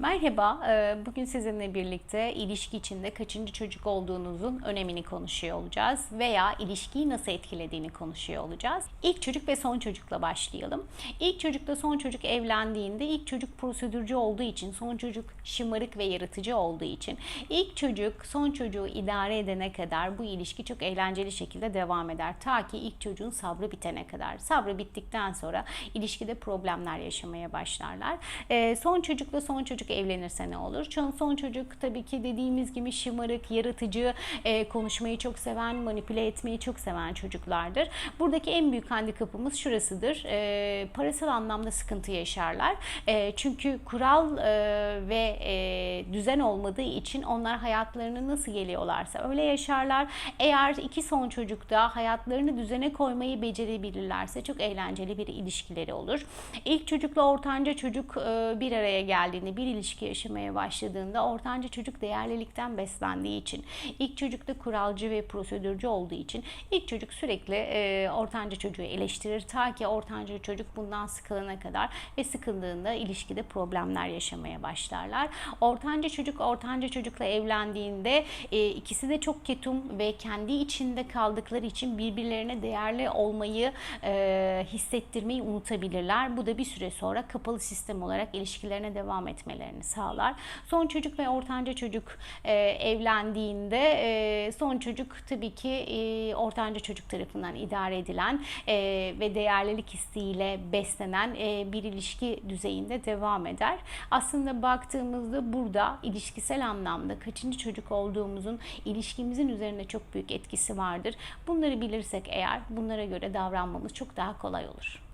Merhaba, e, bugün sizinle birlikte ilişki içinde kaçıncı çocuk olduğunuzun önemini konuşuyor olacağız veya ilişkiyi nasıl etkilediğini konuşuyor olacağız. İlk çocuk ve son çocukla başlayalım. İlk çocukla son çocuk evlendiğinde ilk çocuk prosedürcü olduğu için, son çocuk şımarık ve yaratıcı olduğu için ilk çocuk son çocuğu idare edene kadar bu ilişki çok eğlenceli şekilde devam eder. Ta ki ilk çocuğun sabrı bitene kadar. Sabrı bittikten sonra ilişkide problemler yaşamaya başlarlar. E, son çocukla son çocuk evlenirse ne olur? Çünkü son çocuk tabii ki dediğimiz gibi şımarık, yaratıcı, e, konuşmayı çok seven, manipüle etmeyi çok seven çocuklardır. Buradaki en büyük handikapımız şurasıdır. E, parasal anlamda sıkıntı yaşarlar. E, çünkü kural e, ve e, düzen olmadığı için onlar hayatlarını nasıl geliyorlarsa öyle yaşarlar. Eğer iki son çocuk da hayatlarını düzene koymayı becerebilirlerse çok eğlenceli bir ilişkileri olur. İlk çocukla ortanca çocuk e, bir araya geldiğinde, bir ilişki yaşamaya başladığında ortanca çocuk değerlilikten beslendiği için, ilk çocuk da kuralcı ve prosedürcü olduğu için ilk çocuk sürekli e, ortanca çocuğu eleştirir ta ki ortanca çocuk bundan sıkılana kadar ve sıkıldığında ilişkide problemler yaşamaya başlarlar. Ortanca çocuk ortanca çocukla evlendiğinde e, ikisi de çok ketum ve kendi içinde kaldıkları için birbirlerine değerli olmayı e, hissettirmeyi unutabilirler. Bu da bir süre sonra kapalı sistem olarak ilişkilerine devam etmelerini sağlar. Son çocuk ve ortanca çocuk e, evlendiğinde e, son çocuk tabii ki e, ortanca çocuk tarafından idare edilen e, ve değerlilik hissiyle beslenen e, bir ilişki düzeyinde devam eder. Aslında baktığımızda burada ilişkisel anlamda kaçıncı çocuk olduğumuzun ilişkimizin üzerinde çok büyük etkisi vardır. Bunları bilirsek eğer bunlara göre davranmamız çok daha kolay olur.